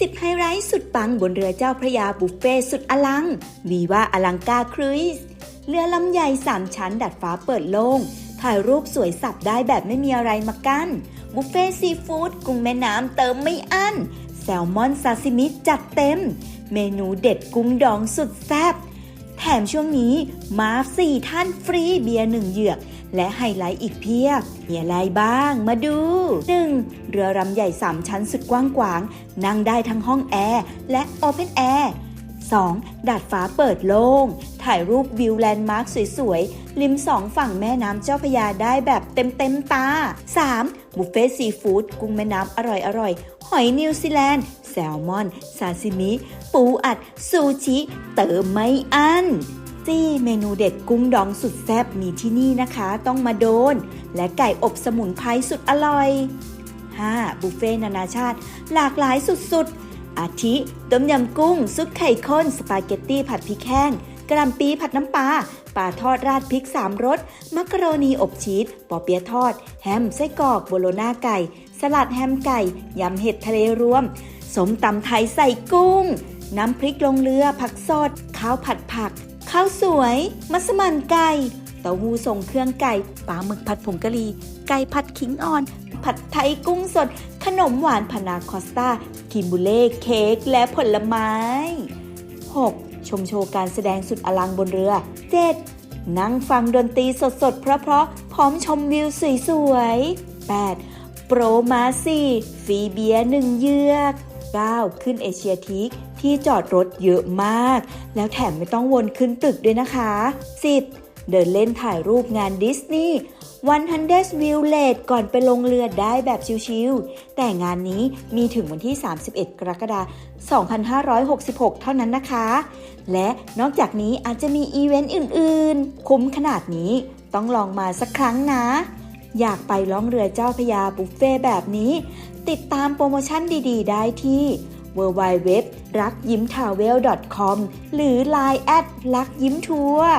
10 ไฮไลท์สุดปังบนเรือเจ้าพระยาบุฟเฟ่สุดอลัง วีว่าอลังกาครูซเรือลำใหญ่ 3 ชั้นดัดฟ้าเปิดโล่งถ่ายรูปสวยสับได้แบบไม่มีอะไรมากั้น บุฟเฟ่ซีฟู้ดกุ้งแม่น้ำเติมไม่อั้น แซลมอนซาซิมิจัดเต็ม เมนูเด็ดกุ้งดองสุดแซ่บ แถมช่วงนี้มาสี่ท่านฟรีเบียร์หนึ่งเหยือก และไฮไลท์อีกเพียบ มีอะไรบ้างมาดู 1. เรือรำใหญ่ 3 ชั้นสุดกว้างขวาง นั่งได้ทั้งห้องแอร์และโอเพนแอร์ 2. ดาดฟ้าเปิดโล่ง ถ่ายรูปวิวแลนด์มาร์คสวยๆ ริมสองฝั่งแม่น้ำเจ้าพระยาได้แบบเต็มๆตา 3. บุฟเฟ่ซีฟู้ดกุ้งแม่น้ำอร่อยๆ หอยนิวซีแลนด์ แซลมอน ซาซิมิ ปูอัด ซูชิ เติมไม่อั้นจี้เมนูเด็ดกุ้งดองสุดแซ่บมีที่นี่นะคะ ต้องมาโดน และไก่อบสมุนไพรสุดอร่อย 5. บุฟเฟ่ต์นานาชาติ หลากหลายสุดๆ อาทิต้มยำกุ้ง ซุปไข่ข้น สปาเกตตี้ผัดพริกแห้งกระลำปีผัดน้ำปลาปลาทอดราดพริกสามรส มักโรนีอบชีสปอเปี๊ยะทอด แฮมไส้กรอกโบโลนาไก่ สลัดแฮมไก่ ยำเห็ดทะเลรวม สมตำไทยใส่กุ้ง น้ำพริกลงเรือผักสด ข้าวผัดผัก ข้าวสวย มัสมั่นไก่เต้าหู้ทรงเครื่องไก่ปลาหมึกผัดผงกะหรี่ไก่ผัดขิงอ่อน ผัดไทยกุ้งสด ขนมหวานพานาคอสตาคิมบูเล่เค้กและผลไม้ 6. ชมโชว์การแสดงสุดอลังบนเรือ 7. นั่งฟังดนตรีสดๆ เพราะๆพร้อมชมวิวสวยๆ 8. โปรมาสี่ฟรีเบียร์หนึ่งเยือก 9. ขึ้นเอเชียทีคที่จอดรถเยอะมาก แล้วแถมไม่ต้องวนขึ้นตึกด้วยนะคะ 10. เดินเล่นถ่ายรูปงานดิสนีย์100 View Late ก่อนไปลงเรือได้แบบชิลๆแต่งานนี้มีถึงวันที่ 31 กรกฎาคม 2566 เท่านั้นนะคะ และนอกจากนี้อาจจะมีอีเวนต์อื่นๆ คุ้มขนาดนี้ต้องลองมาสักครั้งนะ อยากไปล่องเรือเจ้าพยาบุฟเฟ่แบบนี้ ติดตามโปรโมชั่นดีๆ ได้ที่ w w w รักยิ้มทาวเวล .com หรือ Line แอดรักยิ้มทัวร์